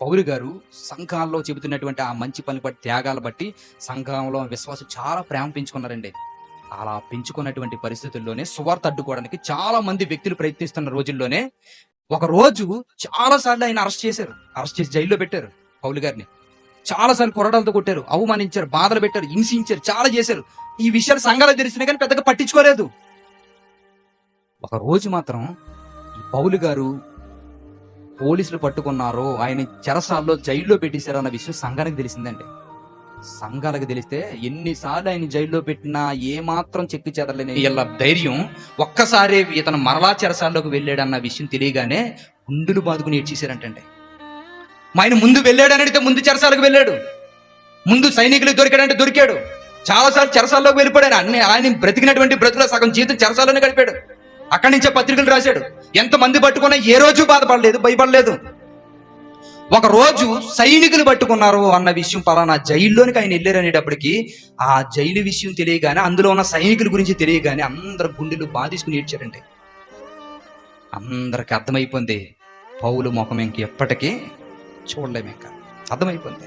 పౌలు గారు సంఘాల్లో చెబుతున్నటువంటి ఆ మంచి పని బట్టి త్యాగాలు బట్టి సంఘంలో విశ్వాసం చాలా ప్రేమ పెంచుకున్నారండి. అలా పెంచుకున్నటువంటి పరిస్థితుల్లోనే సువార్త అడ్డుకోవడానికి చాలా మంది వ్యక్తులు ప్రయత్నిస్తున్న రోజుల్లోనే ఒక రోజు చాలా సార్లు ఆయన అరెస్ట్ చేశారు. అరెస్ట్ చేసి జైల్లో పెట్టారు పౌలు గారిని. చాలా సార్లు కొరడాలతో కొట్టారు అవమానించారు బాధలు పెట్టారు హింసించారు చాలా చేశారు. ఈ విషయాలు సంఘాలు తెలిసినా కానీ పెద్దగా పట్టించుకోలేదు. ఒక రోజు మాత్రం ఈ పౌలు గారు పోలీసులు పట్టుకున్నారో ఆయన చెరసాల్లో జైల్లో పెట్టేశారు అన్న విషయం సంఘానికి తెలిసిందండి. సంఘాలకు తెలిస్తే ఎన్నిసార్లు ఆయన జైల్లో పెట్టినా ఏ మాత్రం చెక్కు చెదరలేని వీళ్ళ ధైర్యం ఒక్కసారి ఇతను మరలా చెరసాల్లోకి వెళ్ళాడన్న విషయం తెలియగానే గుండులు బాదుకుని ఏడ్చేశారంటండి. మా ఆయన ముందు వెళ్ళాడని అడిగితే ముందు చెరసాలకు వెళ్ళాడు. ముందు సైనికులకు దొరికాడంటే దొరికాడు. చాలాసార్లు చెరసాల్లోకి వెళ్ళిపోయాడు. అన్ని ఆయన బ్రతికినటువంటి బ్రతుకులో సగం జీవితం చెరసాల్లోనే గడిపాడు. అక్కడి నుంచే పత్రికలు రాశాడు. ఎంతమంది పట్టుకున్నా ఏ రోజు బాధపడలేదు భయపడలేదు. ఒక రోజు సైనికులు పట్టుకున్నారు అన్న విషయం పలానా జైల్లోనికి ఆయన వెళ్ళారనేటప్పటికి ఆ జైలు విషయం తెలియగానే అందులో ఉన్న సైనికుల గురించి తెలియగానే అందరు గుండెలు బాధించుకుని ఏడ్చారండి. అందరికి అర్థమైపోయింది. పౌలు ముఖం ఇంక ఎప్పటికీ చూడలేము ఇంకా. అర్థమైపోయింది.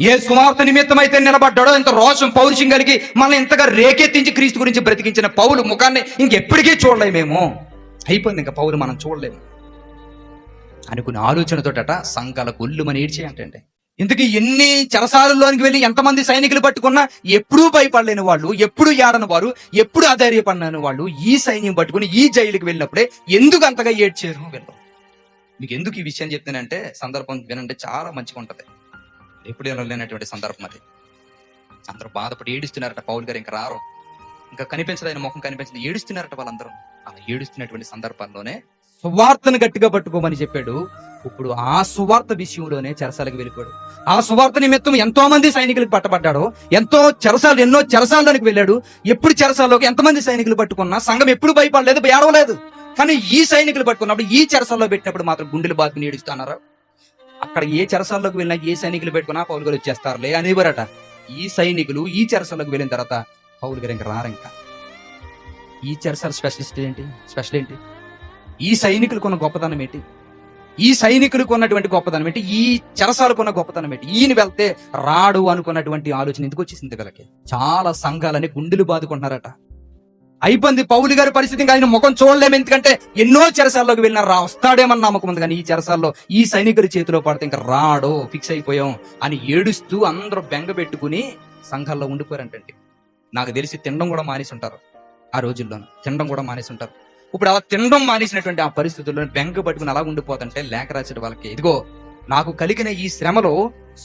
ఏ సువార్త నిమిత్తం అయితే నిలబడ్డాడో ఇంత రోషం పౌరుషం కలిగి మనల్ని ఇంతగా రేకెత్తించి క్రీస్తు గురించి బ్రతికించిన పౌలు ముఖాన్ని ఇంకెప్పటికీ చూడలేమేమో అయిపోయింది ఇంకా పౌలు మనం చూడలేము. అనుకున్న ఆలోచనతోటట గుళ్ళు ఒళ్ళుమని ఏడ్చేయంటండి ఇంతకీ ఎన్ని చెరసాలలోనికి వెళ్ళి ఎంతమంది సైనికులు పట్టుకున్నా ఎప్పుడూ భయపడలేని వాళ్ళు ఎప్పుడు ఏడని వారు ఎప్పుడు ఆధైర్యపడిన వాళ్ళు ఈ సైన్యం పట్టుకుని ఈ జైలుకి వెళ్ళినప్పుడే ఎందుకు అంతగా ఏడ్చారు వెళ్ళరు మీకు ఎందుకు ఈ విషయం చెప్తానంటే సందర్భం వినంటే చాలా మంచిగా ఉంటుంది ఎప్పుడు లేనటువంటి సందర్భం అది. అందరూ బాధపడి ఏడుస్తున్నారట పౌల్ గారు ఇంకా రారు. ఇంకా కనిపించదు ఆయన ముఖం కనిపించదు. ఏడుస్తున్నారట వాళ్ళందరూ. అలా ఏడుస్తున్నటువంటి సందర్భంలోనే సువార్తను గట్టిగా పట్టుకోమని చెప్పాడు. ఇప్పుడు ఆ సువార్త విషయంలోనే చెరసాలకు వెళ్ళిపోయాడు. ఆ సువార్త నిమిత్తం ఎంతో మంది సైనికులకు పట్టబడ్డాడు ఎంతో చెరసాలు ఎన్నో చెరసాలలోనికి వెళ్ళాడు. ఎప్పుడు చెరసాల్లోకి ఎంతమంది సైనికులు పట్టుకున్నా సంఘం ఎప్పుడు భయపడలేదు ఏడవలేదు కానీ ఈ సైనికులు పట్టుకున్నప్పుడు ఈ చెరసాల్లో పెట్టినప్పుడు మాత్రం గుండెలు బాతుకుని ఏడుస్తున్నారు అక్కడ ఏ చెరసాల్లోకి వెళ్ళినా ఏ సైనికులు పెట్టుకున్నా పౌలు గారు వచ్చేస్తారులే అనేవారట. ఈ సైనికులు ఈ చెరసాల్లోకి వెళ్ళిన తర్వాత పౌలు గారు ఇంకా రారు ఇంకా. ఈ చెరసాల స్పెషలిస్ట్ ఏంటి? స్పెషల్ ఏంటి? ఈ సైనికులకు ఉన్న గొప్పతనం ఏంటి? ఈ సైనికులకు ఉన్నటువంటి గొప్పతనం ఏంటి? ఈ చెరసాలకు ఉన్న గొప్పతనం ఏంటి? ఈయన వెళ్తే రాడు అనుకున్నటువంటి ఆలోచన ఎందుకు వచ్చేసింది వీళ్ళకి? చాలా సంఘాలని గుండెలు బాదుకుంటున్నారట. అయిపోయింది పౌలు గారి పరిస్థితి ఇంకా ఆయన ముఖం చూడలేము. ఎందుకంటే ఎన్నో చెరసాల్లోకి వెళ్ళిన రా వస్తాడేమన్న నమ్మకం ఉంది. కానీ ఈ చెరసాల్లో ఈ సైనికుడి చేతిలో పడితే ఇంకా రాడో ఫిక్స్ అయిపోయాం అని ఏడుస్తూ అందరూ బెంగ పెట్టుకుని సంఘాల్లో ఉండిపోయారంటండి. నాకు తెలిసి తినడం కూడా మానేసి ఉంటారు ఆ రోజుల్లో తినడం కూడా మానేసి ఉంటారు ఇప్పుడు అలా తినడం మానేసినటువంటి ఆ పరిస్థితుల్లో బెంగ పట్టుకుని అలా ఉండిపోతుంటే లేఖ రాసిన వాళ్ళకి ఇదిగో నాకు కలిగిన ఈ శ్రమలో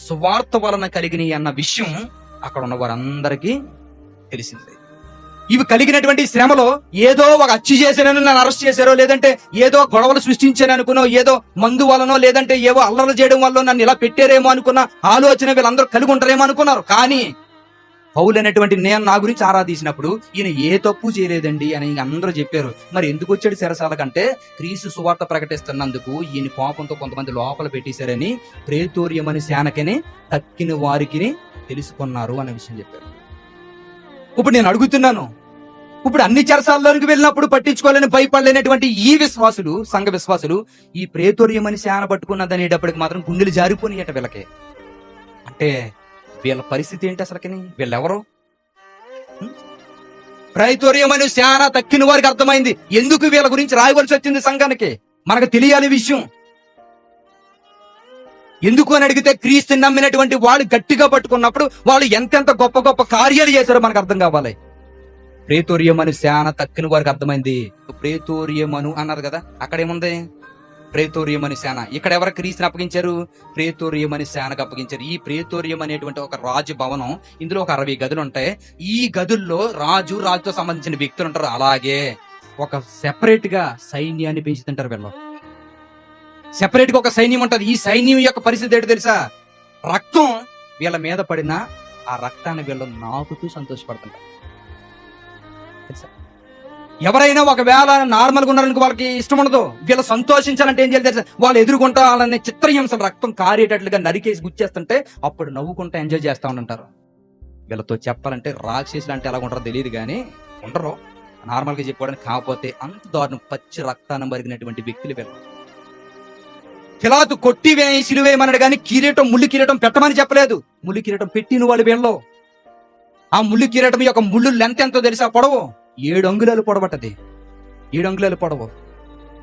సువార్త వలన కలిగిన అన్న విషయం అక్కడ ఉన్న వారందరికీ తెలిసింది. ఇవి కలిగినటువంటి శ్రమలో ఏదో ఒక అచ్చి చేశానని నన్ను అరెస్ట్ చేశారో లేదంటే ఏదో గొడవలు సృష్టించాను అనుకున్నో ఏదో మందు వలనో లేదంటే ఏవో అల్లర్లు చేయడం వల్ల నన్ను ఇలా పెట్టారేమో అనుకున్న ఆలోచన వీళ్ళందరూ కలిగి ఉంటారేమో అనుకున్నారు. కానీ పౌలు అనేటువంటి నేను నా గురించి ఆరాధించినప్పుడు ఈయన ఏ తప్పు చేయలేదండి అని అందరూ చెప్పారు. మరి ఎందుకు వచ్చాడు చెరసాల కంటే? క్రీస్తు సువార్త ప్రకటిస్తున్నందుకు ఈయన కోపంతో కొంతమంది లోపల పెట్టేశారని ప్రేతోర్యం అని శానకని తక్కిన వారికి తెలుసుకున్నారు అనే విషయం చెప్పారు. ఇప్పుడు నేను అడుగుతున్నాను ఇప్పుడు అన్ని చరసాల్లోనికి వెళ్ళినప్పుడు పట్టించుకోలేని భయపడలేనటువంటి ఈ విశ్వాసులు సంఘ విశ్వాసులు ఈ ప్రేతోర్యం అని శాన పట్టుకున్నదనేటప్పటికి మాత్రం గుండెలు జారిపోనియట వీళ్ళకి. అంటే వీళ్ళ పరిస్థితి ఏంటి అసలుకి వీళ్ళెవరు? హ్మ్? ప్రైతోర్యం అని శాన తక్కిన వారికి అర్థమైంది. ఎందుకు వీళ్ళ గురించి రాయవలసి వచ్చింది సంఘానికి? మనకు తెలియాలి విషయం. ఎందుకు అని అడిగితే క్రీస్తుని నమ్మినటువంటి వాళ్ళు గట్టిగా పట్టుకున్నప్పుడు వాళ్ళు ఎంతెంత గొప్ప గొప్ప కార్యాలు చేశారో మనకు అర్థం కావాలి. ప్రేతోరియం అని శానా తక్కిన వారికి అర్థమైంది. ప్రేతోర్యమను అన్నారు కదా అక్కడ ఏముంది ప్రేతోర్యమని శానా ఇక్కడ ఎవరు క్రీస్తుని అప్పగించారు? ప్రేతోర్యమని శానకు అప్పగించారు. ఈ ప్రేతోర్యం అనేటువంటి ఒక రాజు భవనం ఇందులో ఒక అరవై గదులు ఉంటాయి. ఈ గదుల్లో రాజు రాజుతో సంబంధించిన వ్యక్తులు ఉంటారు. అలాగే ఒక సెపరేట్గా సైన్యాన్ని పెంచుతుంటారు వీళ్ళు. సెపరేట్గా ఒక సైన్యం ఉంటుంది. ఈ సైన్యం యొక్క పరిస్థితి ఏంటి తెలుసా? రక్తం వీళ్ళ మీద పడిన ఆ రక్తాన్ని వీళ్ళు నాకుతూ సంతోషపడుతుంటారు. ఎవరైనా ఒకవేళ నార్మల్గా ఉన్నారనుకో వాళ్ళకి ఇష్టం ఉండదు. వీళ్ళు సంతోషించాలంటే ఏం చేయాలి తెలుసా? వాళ్ళు ఎదుర్కొంటా వాళ్ళని చిత్రహింసలు రక్తం కారేటట్లుగా నరికేసి గుచ్చేస్తుంటే అప్పుడు నవ్వుకుంటూ ఎంజాయ్ చేస్తా ఉంటారు వీళ్ళతో చెప్పాలంటే రాక్షసులు అంటే ఎలా ఉంటారో తెలియదు కానీ ఉండరు. నార్మల్గా చెప్పుకోవడానికి కాకపోతే అంత దారుణం పచ్చి రక్తాన్ని మరిగినటువంటి వ్యక్తులు వీళ్ళు. కిలాతు కొట్టి సిలువేయమన్నాడు కానీ కిరీటం ముళ్ళు కిరీటం పెట్టమని చెప్పలేదు. ముళ్ళు కిరీటం పెట్టిన వాళ్ళు వీళ్ళు. ఆ ముళ్ళు కిరీటం యొక్క ముళ్ళు లెంత్ ఎంతో తెలుసా? పొడవు. ఏడు అంగుళాలు పొడబట్టది. ఏడు అంగుళాలు పొడవు.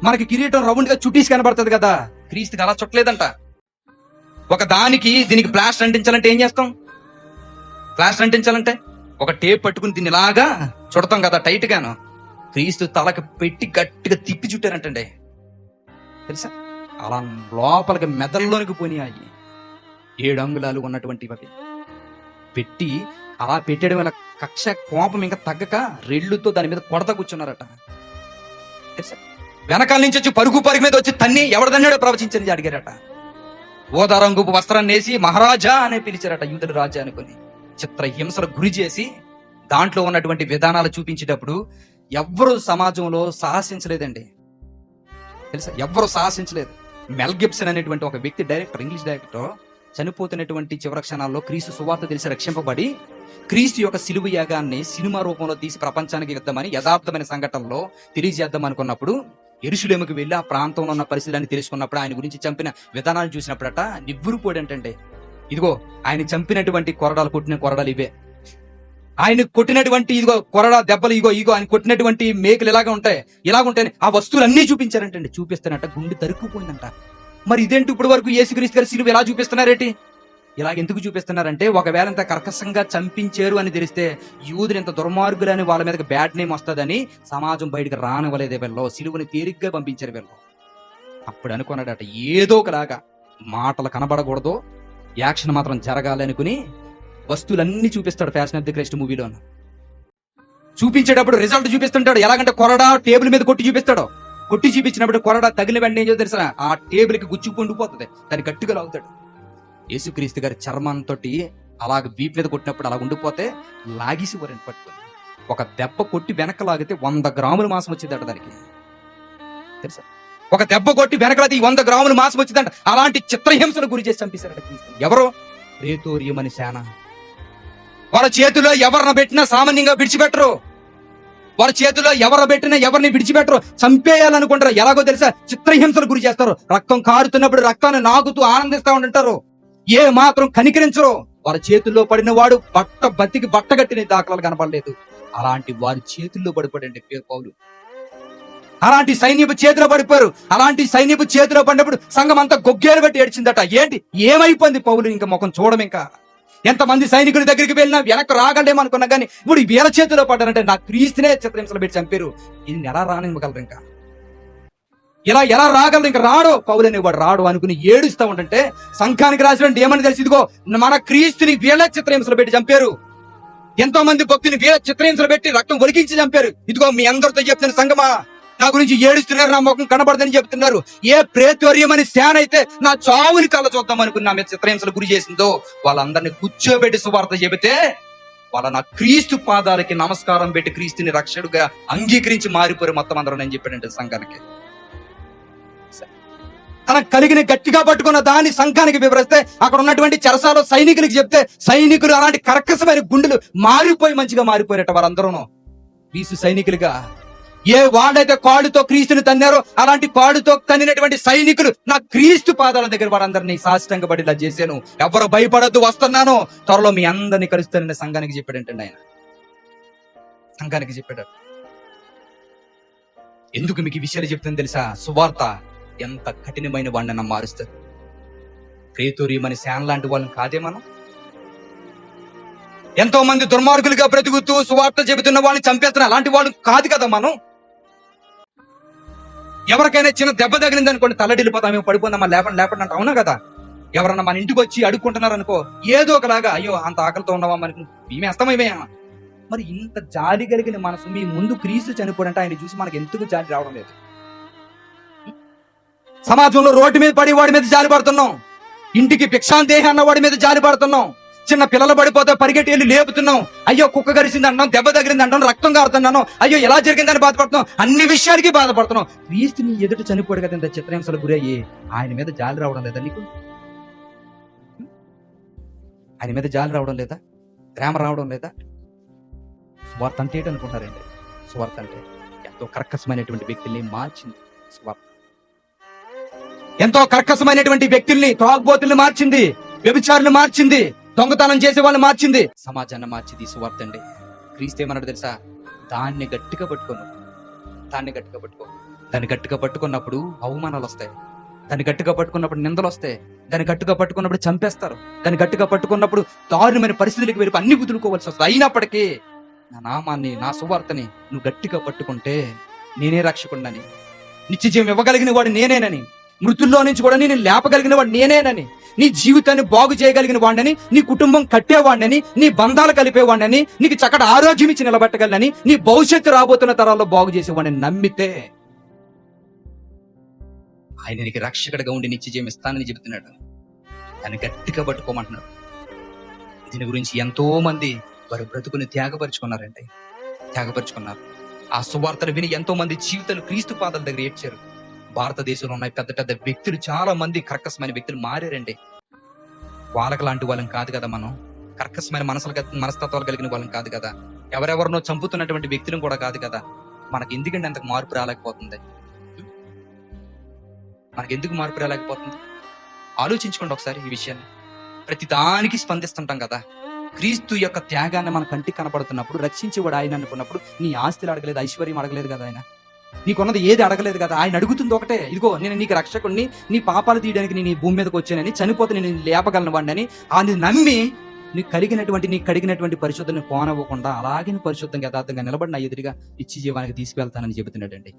మనకి కిరీటం రౌండ్గా కనబడుతుంది కదా. క్రీస్తుకి అలా చుట్టలేదంట. ఒక దానికి దీనికి ప్లాస్టర్ అంటించాలంటే ఏం చేస్తాం? ప్లాస్టర్ అంటించాలంటే ఒక టేప్ పట్టుకుని దీన్ని ఇలాగా చుడతాం కదా టైట్ గాను క్రీస్తు తలకి పెట్టి గట్టిగా తిప్పి చుట్టారంటండి. తెలుసా? అలా లోపలికి మెదల్లోనికి పోయినాయి ఏడు అంగుళాలు ఉన్నటువంటి అవి. పెట్టి అలా పెట్టడం వల్ల కక్ష కోపం ఇంకా తగ్గక రెళ్ళుతో దాని మీద కొడత కూర్చున్నారట. తెలుసా వెనకాల నుంచి వచ్చి పరుగు పరుగు మీద వచ్చి తన్ని ఎవడదన్నాడో ప్రవచించని అడిగారట. ఓదారంగుపు వస్త్రాన్ని వేసి మహారాజా అనే పిలిచారట యూదుడు రాజా అనుకుని. చిత్ర హింసలు గురి చేసి దాంట్లో ఉన్నటువంటి విధానాలు చూపించేటప్పుడు ఎవ్వరు సమాజంలో సాహసించలేదండి. తెలుసా ఎవ్వరు సాహసించలేదు. మెల్ గిప్సన్ అనేటువంటి ఒక వ్యక్తి డైరెక్టర్ ఇంగ్లీష్ డైరెక్టర్ చనిపోతున్నటువంటి చివరి క్షణాల్లో క్రీస్తు సువార్త తెలిసి రక్షింపబడి క్రీస్తు యొక్క సిలువ యాగాన్ని సినిమా రూపంలో తీసి ప్రపంచానికి ఇద్దామని యథార్థమైన సంఘటనలో తెలియజేద్దాం అనుకున్నప్పుడు ఎరుషులేముకి వెళ్ళి ఆ ప్రాంతంలో ఉన్న పరిస్థితులని తెలుసుకున్నప్పుడు ఆయన గురించి చంపిన విధానాలు చూసినప్పుడట నివ్వురుపోడు ఏంటంటే ఇదిగో ఆయన చంపినటువంటి కొరడాలు కొట్టిన కొరడాలు ఇవే. ఆయన కొట్టినటువంటి ఇదిగో కొరడా దెబ్బలు ఇగో ఇగో ఆయన కొట్టినటువంటి మేకలు ఇలాగ ఉంటాయి ఇలాగ ఉంటాయని ఆ వస్తువులన్నీ చూపించారంటండి. చూపిస్తానంట గుండె తరుక్కుపోయిందంట. మరి ఇదేంటి ఇప్పుడు వరకు యేసుక్రీస్తు గారి సిలువ ఎలా చూపిస్తున్నారేటి? ఇలా ఎందుకు చూపిస్తున్నారంటే ఒకవేళ ఇంత కర్కశంగా చంపించారు అని తెలిస్తే యూదులు ఇంత దుర్మార్గులని వాళ్ళ మీదకి బ్యాడ్ నేమ్ వస్తుందని సమాజం బయటకు రానివ్వలేదే వీళ్ళు. సిలువని తేలిగ్గా పంపించారు వీళ్ళు. అప్పుడు అనుకున్నాడట ఏదో ఒకలాగా మాటలు కనబడకూడదు యాక్షన్ మాత్రం జరగాలి అనుకుని వస్తువులన్నీ చూపిస్తాడు ఫ్యాషన్ ఆఫ్ ది క్రైస్ట్ మూవీలో చూపించేటప్పుడు రిజల్ట్ చూపిస్తుంటాడు. ఎలాగంటే కొరడా టేబుల్ మీద కొట్టి చూపిస్తాడు. కొట్టి చూపించినప్పుడు కొరడా తగిలిన వెంటనే ఏం తెలుసా? ఆ టేబుల్కి గుచ్చుకు దాన్ని గట్టిగా లాగుతాడు. యేసుక్రీస్తు గారి చర్మంతో అలాగ వీప్ మీద కొట్టినప్పుడు అలా ఉండిపోతే లాగిసి వరండి పట్టుకొని ఒక దెబ్బ కొట్టి వెనక లాగితే వంద గ్రాముల మాసం వచ్చిందట దానికి. తెలుసా? ఒక దెబ్బ కొట్టి వెనకలాది వంద గ్రాముల మాసం వచ్చిందంట. అలాంటి చిత్రహింసను గురి చేసి చంపేశారట క్రీస్తు. ఎవరో? రేతోరియం సేన. వాళ్ళ చేతిలో ఎవరిని పెట్టినా సామాన్యంగా విడిచిపెట్టరు. వారి చేతిలో ఎవరు పెట్టినా ఎవరిని విడిచిపెట్టరు. చంపేయాలనుకుంటారు. ఎలాగో తెలుసా? చిత్రహింసలు గురి చేస్తారు. రక్తం కారుతున్నప్పుడు రక్తాన్ని నాగుతూ ఆనందిస్తా ఉంటుంటారు ఏ మాత్రం కనికరించరు. వారి చేతుల్లో పడిన వాడు బట్ట బతికి బట్ట కట్టిన దాఖలాలు కనపడలేదు. అలాంటి వారి చేతుల్లో పడిపోడండి పేరు పౌలు. అలాంటి సైన్యపు చేతిలో పడిపోయారు. అలాంటి సైన్యపు చేతిలో పడినప్పుడు సంఘం అంతా గొగ్గేలు పెట్టి ఏడ్చిందట. ఏంటి? ఏమైపోయింది పౌలు? ఇంకా ముఖం చూడడం ఇంకా ఎంతమంది సైనికుల దగ్గరికి వెళ్ళినా వెనక్కి రాగలేమో అనుకున్నా కానీ ఇప్పుడు వీళ్ళ చేతిలో పడ్డారంటే నా క్రీస్తునే చిత్రహింసలు పెట్టి చంపారు. ఇది ఎలా రానివ్వగలరు ఇంకా? ఇలా ఎలా రాగలరు ఇంకా? రాడు పౌలు అనేవాడు రాడు అనుకుని ఏడుస్తా ఉంటే సంఘానికి రాసినట్టు ఏమని తెలిసి ఇదిగో మన క్రీస్తుని వీళ్ళ చిత్రహింసలు పెట్టి చంపారు. ఎంతో మంది భక్తుని వీళ్ళ చిత్రహింసలు పెట్టి రక్తం ఒలికించి చంపారు. ఇదిగో మీ అందరితో చెప్తున్న సంగమా. నా గురించి ఏడుస్తున్నారు నా ముఖం కనబడదని చెప్తున్నారు. ఏ ప్రేత్వర్యం అని శాన్ అయితే నా చావుని కళ్ళ చూద్దాం అనుకుని నా చిత్రహింసలు గురి చేసిందో వాళ్ళందరినీ కూర్చోబెట్టి సువార్త చెబితే వాళ్ళ నా క్రీస్తు పాదాలకి నమస్కారం పెట్టి క్రీస్తుని రక్షకుడుగా అంగీకరించి మారిపోరు మొత్తం అందరూ నేను చెప్పానంటే సంఘానికి. తనకు కలిగిన గట్టిగా పట్టుకున్న దాన్ని సంఘానికి వివరిస్తే అక్కడ ఉన్నటువంటి చెరసాల సైనికులకు చెప్తే సైనికులు అలాంటి కర్కశమైన గుండెలు మారిపోయి మంచిగా మారిపోయారట వారందరూ క్రీస్తు సైనికులుగా ఏ వాడైతే కాడుతో క్రీస్తుని తన్నారో అలాంటి కాడుతో తన్నినటువంటి సైనికులు నా క్రీస్తు పాదాల దగ్గర వారందరినీ సాష్టంగా పడి చేశాను. ఎవరు భయపడద్దు వస్తున్నాను. త్వరలో మీ అందరినీ కలుస్తానని సంఘానికి చెప్పాడంటండి ఆయన. సంఘానికి చెప్పాడు. ఎందుకు మీకు ఈ విషయాలు చెప్తాను తెలుసా? సువార్త ఎంత కఠినమైన వాడిని మారుస్తారు ప్రేతోరియం అని శాన్ లాంటి వాళ్ళని కాదే మనం? ఎంతో మంది దుర్మార్గులుగా బ్రతుకుతూ సువార్త చెబుతున్న వాళ్ళని చంపేస్తున్న అలాంటి వాళ్ళు కాదు కదా మనం? ఎవరికైనా చిన్న దెబ్బ తగిలింది అనుకోండి తల్లడిల్లిపోతాం మేము పడిపోందామా లేపండి లేపండి అంటే. అవునా కదా? ఎవరన్నా మన ఇంటికి వచ్చి అడుక్కుంటున్నారు అనుకో ఏదో ఒకలాగా అయ్యో అంత ఆకలితో ఉన్నావా మనకి మేమే అస్తమేమేమా మరి ఇంత జాలి కలిగిన మనసు మీ ముందు క్రీస్తు చనిపోడంటే ఆయన చూసి మనకి ఎందుకు జాలి రావడం లేదు? సమాజంలో రోడ్డు మీద పడి వాడి మీద జాలి పడుతున్నాం. ఇంటికి భిక్షాంతేహి అన్న వాడి మీద జాలి పడుతున్నాం. చిన్న పిల్లలు పడిపోతే పరిగెట్టి వెళ్ళి లేపుతున్నాం. అయ్యో కుక్క గరిసింది అంటాం దెబ్బ తగిలింది అంటాం రక్తం కారుతున్నాను అయ్యో ఎలా జరిగిందని బాధపడుతున్నాం? అన్ని విషయాలకి బాధపడుతున్నాం. క్రీస్తుని ఎదుట చనిపోడు కదా ఇంత చిత్రహింసలు గురయ్యి ఆయన మీద జాలి రావడం లేదా నీకు? ఆయన మీద జాలి రావడం లేదా? ప్రేమ రావడం లేదా? స్వార్థ అంటే అనుకుంటారండి? స్వార్థ అంటే ఎంతో కర్కశమైనటువంటి వ్యక్తుల్ని మార్చింది స్వార్థ. ఎంతో కర్కశమైనటువంటి వ్యక్తుల్ని తాగుబోతుల్ని మార్చింది వ్యభిచారులు మార్చింది. దొంగతనం చేసే వాళ్ళని మార్చింది. సమాజాన్ని మార్చింది ఈ సువార్త అండి. క్రీస్తు ఏమన్నాడు తెలుసా? దాన్ని గట్టిగా పట్టుకోను. దాన్ని గట్టిగా పట్టుకో. దాన్ని గట్టిగా పట్టుకున్నప్పుడు అవమానాలు వస్తాయి. దాన్ని గట్టిగా పట్టుకున్నప్పుడు నిందలు వస్తాయి. దాన్ని గట్టిగా పట్టుకున్నప్పుడు చంపేస్తారు. దాన్ని గట్టిగా పట్టుకున్నప్పుడు దారుణమైన పరిస్థితులకు వెళ్ళి అన్ని కుదులుకోవాల్సి వస్తుంది. అయినప్పటికీ నా నామాన్ని నా సువార్తని నువ్వు గట్టిగా పట్టుకుంటే నేనే రక్షకుండని నిత్యజీవం ఇవ్వగలిగిన వాడు నేనేనని. మృతుల్లో నుంచి కూడా నేను లేపగలిగిన వాడు నేనేనని. నీ జీవితాన్ని బాగు చేయగలిగిన వాడిని నీ కుటుంబం కట్టేవాడిని నీ బంధాలు కలిపేవాడిని నీకు చక్కటి ఆరోగ్యం ఇచ్చి నిలబెట్టగలని నీ భవిష్యత్తు రాబోతున్న తరాల్లో బాగు చేసేవాడిని నమ్మితే ఆయన నీకు రక్షకుడిగా ఉండి నిత్యజీవం ఇస్తానని చెబుతున్నాడు. దాన్ని గట్టిగా పట్టుకోమంటున్నాడు. దీని గురించి ఎంతో మంది వారు బ్రతుకుని త్యాగపరుచుకున్నారండి. త్యాగపరుచుకున్నారు. ఆ సువార్తలు విని ఎంతో మంది జీవితాలు క్రీస్తు పాదాల దగ్గర ఏడ్చారు. భారతదేశంలో ఉన్న పెద్ద పెద్ద వ్యక్తులు చాలా మంది కర్కశమైన వ్యక్తులు మారారండి. వాళ్ళకి లాంటి వాళ్ళం కాదు కదా మనం. కర్కశమైన మనసులు మనస్తత్వాలు కలిగిన వాళ్ళం కాదు కదా. ఎవరెవరినో చంపుతున్నటువంటి వ్యక్తులను కూడా కాదు కదా. మనకి ఎందుకంటే అంతకు మార్పు రాలేకపోతుంది? మనకి ఎందుకు మార్పు రాలేకపోతుంది? ఆలోచించుకోండి ఒకసారి ఈ విషయాన్ని. ప్రతి దానికి స్పందిస్తుంటాం కదా. క్రీస్తు యొక్క త్యాగాన్ని మన కంటికి కనపడుతున్నప్పుడు రక్షించేవాడు ఆయన అనుకున్నప్పుడు నీ ఆస్తులు అడగలేదు ఐశ్వర్యం అడగలేదు కదా ఆయన. నీకున్నది ఏది అడగలేదు కదా ఆయన అడుగుతుంది ఒకటే. ఇదిగో నేను నీకు రక్షకుడిని నీ పాపాలు తీయడానికి నేను ఈ భూమి మీదకి వచ్చానని చనిపోతే నేను లేపగలను వాడిని ఆయన నమ్మి నీకు కలిగినటువంటి నీకు కడిగినటువంటి పరిశుద్ధని పోనవ్వకుండా అలాగే పరిశుద్ధంగా యథార్థంగా నిలబడిన ఎదురుగా ఇచ్చి జీవానికి తీసుకువెళ్తానని చెబుతున్నాడండి.